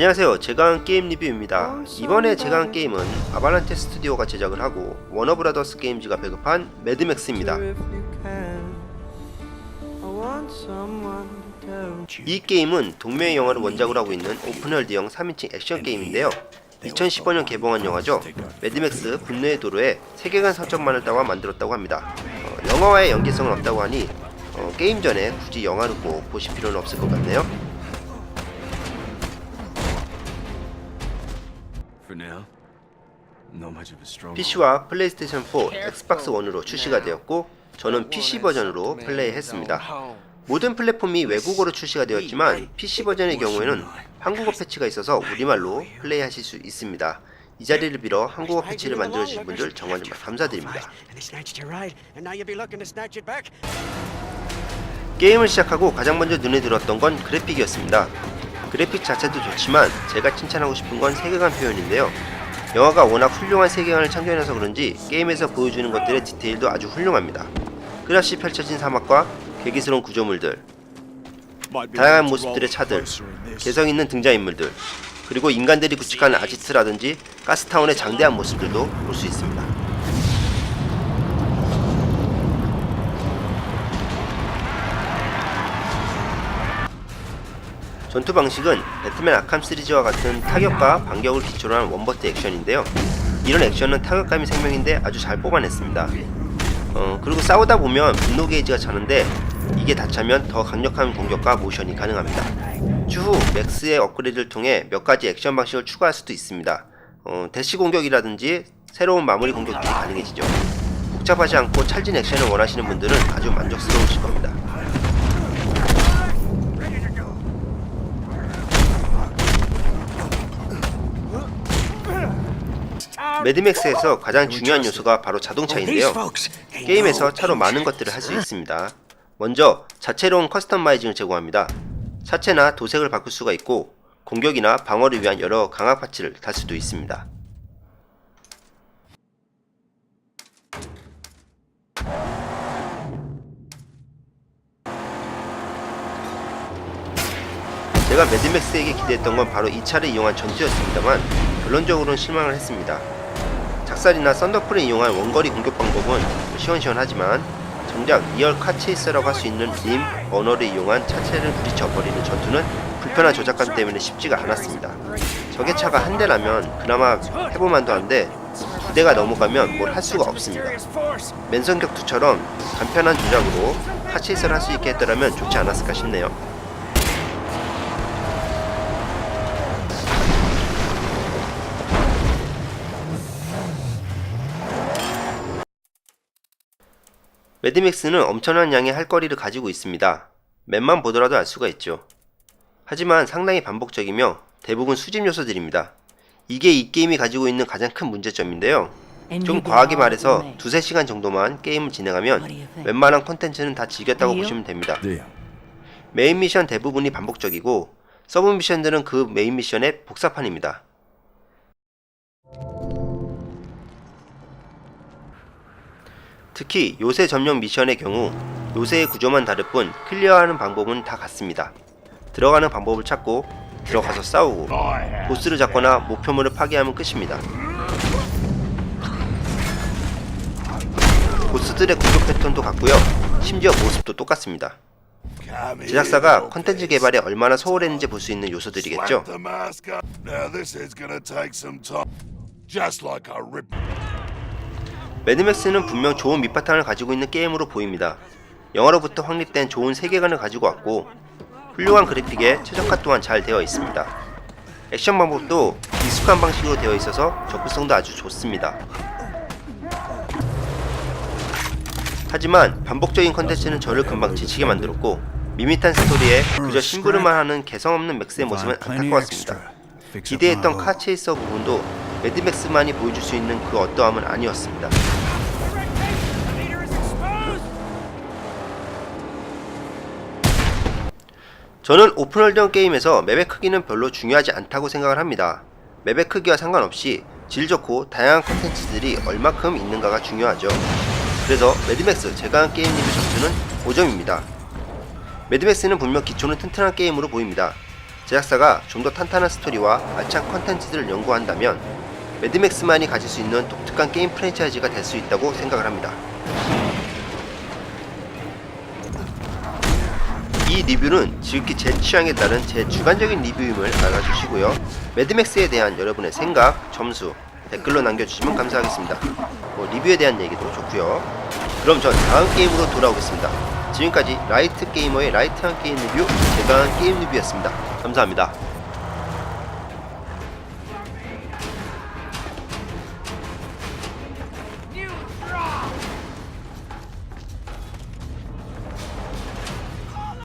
안녕하세요. 제가한 게임 리뷰입니다. 이번에 제가한 게임은 아발란테 스튜디오가 제작을 하고 워너브라더스 게임즈가 배급한 매드맥스입니다. 이 게임은 동명의 영화를 원작으로 하고 있는 오픈월드형 3인칭 액션 게임인데요. 2015년 개봉한 영화죠. 매드맥스 분노의 도로에 세계관 설정만을 따와 만들었다고 합니다. 어, 영화와의 연계성은 없다고 하니 어, 게임 전에 굳이 영화를 꼭 보실 필요는 없을 것 같네요. PC와 플레이스테이션 4, 엑스박스 1으로 출시가 되었고 저는 PC 버전으로 플레이했습니다. 모든 플랫폼이 외국어로 출시가 되었지만 PC 버전의 경우에는 한국어 패치가 있어서 우리말로 플레이하실 수 있습니다. 이 자리를 빌어 한국어 패치를 만들어 주신 분들 정말 정말 감사드립니다. 게임을 시작하고 가장 먼저 눈에 들었던 건 그래픽이었습니다. 그래픽 자체도 좋지만 제가 칭찬하고 싶은 건 세계관 표현인데요. 영화가 워낙 훌륭한 세계관을 창조해놔서 그런지 게임에서 보여주는 것들의 디테일도 아주 훌륭합니다. 끝없이 펼쳐진 사막과 괴기스러운 구조물들, 다양한 모습들의 차들, 개성 있는 등장인물들, 그리고 인간들이 구축한 아지트라든지 가스타운의 장대한 모습들도 볼 수 있습니다. 전투 방식은 배트맨 아캄 시리즈와 같은 타격과 반격을 기초로 한 원버트 액션인데요. 이런 액션은 타격감이 생명인데 아주 잘 뽑아냈습니다. 어, 그리고 싸우다 보면 분노 게이지가 차는데 이게 다 차면 더 강력한 공격과 모션이 가능합니다. 추후 맥스의 업그레이드를 통해 몇 가지 액션 방식을 추가할 수도 있습니다. 어, 대시 공격이라든지 새로운 마무리 공격들이 가능해지죠. 복잡하지 않고 찰진 액션을 원하시는 분들은 아주 만족스러우실 겁니다. 매드맥스에서 가장 중요한 요소가 바로 자동차인데요. 게임에서 차로 많은 것들을 할 수 있습니다. 먼저 자체로운 커스터마이징을 제공합니다. 차체나 도색을 바꿀 수가 있고 공격이나 방어를 위한 여러 강화 파츠를 달 수도 있습니다. 제가 매드맥스에게 기대했던 건 바로 이 차를 이용한 전투였습니다만 결론적으로는 실망을 했습니다. 작살이나 썬더풀을 이용한 원거리 공격 방법은 시원시원하지만 정작 리얼 카체이스라고 할 수 있는 림, 언어를 이용한 차체를 부딪혀 버리는 전투는 불편한 조작감 때문에 쉽지가 않았습니다. 적의 차가 한 대라면 그나마 해볼만도 한데 두 대가 넘어가면 뭘 할 수가 없습니다. 맨성격투처럼 간편한 조작으로 카체이스를 할 수 있게 했더라면 좋지 않았을까 싶네요. 매드맥스는 엄청난 양의 할 거리를 가지고 있습니다. 맵만 보더라도 알 수가 있죠. 하지만 상당히 반복적이며 대부분 수집 요소들입니다. 이게 이 게임이 가지고 있는 가장 큰 문제점인데요. 좀 과하게 말해서 두세 시간 정도만 게임을 진행하면 웬만한 콘텐츠는 다 즐겼다고 보시면 됩니다. 메인 미션 대부분이 반복적이고 서브 미션들은 그 메인 미션의 복사판입니다. 특히 요새 점령 미션의 경우 요새의 구조만 다를 뿐 클리어하는 방법은 다 같습니다. 들어가는 방법을 찾고 들어가서 싸우고 보스를 잡거나 목표물을 파괴하면 끝입니다. 보스들의 공격 패턴도 같고요. 심지어 모습도 똑같습니다. 제작사가 컨텐츠 개발에 얼마나 소홀했는지 볼 수 있는 요소들이겠죠. 매드맥스는 분명 좋은 밑바탕을 가지고 있는 게임으로 보입니다. 영화로부터 확립된 좋은 세계관을 가지고 왔고 훌륭한 그래픽에 최적화 또한 잘 되어 있습니다. 액션 방법도 익숙한 방식으로 되어 있어서 접근성도 아주 좋습니다. 하지만 반복적인 컨텐츠는 저를 금방 지치게 만들었고 밋밋한 스토리에 그저 심부름만 하는 개성 없는 맥스의 모습은 안타까웠습니다. 기대했던 카체이서 부분도 매드맥스만이 보여줄 수 있는 그 어떠함은 아니었습니다. 저는 오픈월드 게임에서 맵의 크기는 별로 중요하지 않다고 생각을 합니다. 맵의 크기와 상관없이 질 좋고 다양한 컨텐츠들이 얼마큼 있는가가 중요하죠. 그래서 매드맥스 제가 한 게임 리뷰 점수는 5점입니다. 매드맥스는 분명 기초는 튼튼한 게임으로 보입니다. 제작사가 좀 더 탄탄한 스토리와 알찬 컨텐츠들을 연구한다면 매드맥스만이 가질 수 있는 독특한 게임 프랜차이즈가 될 수 있다고 생각을 합니다. 이 리뷰는 지극히 제 취향에 따른 제 주관적인 리뷰임을 알아주시고요. 매드맥스에 대한 여러분의 생각, 점수 댓글로 남겨주시면 감사하겠습니다. 뭐 리뷰에 대한 얘기도 좋고요. 그럼 전 다음 게임으로 돌아오겠습니다. 지금까지 라이트 게이머의 라이트한 게임 리뷰 제가 게임 리뷰였습니다. 감사합니다.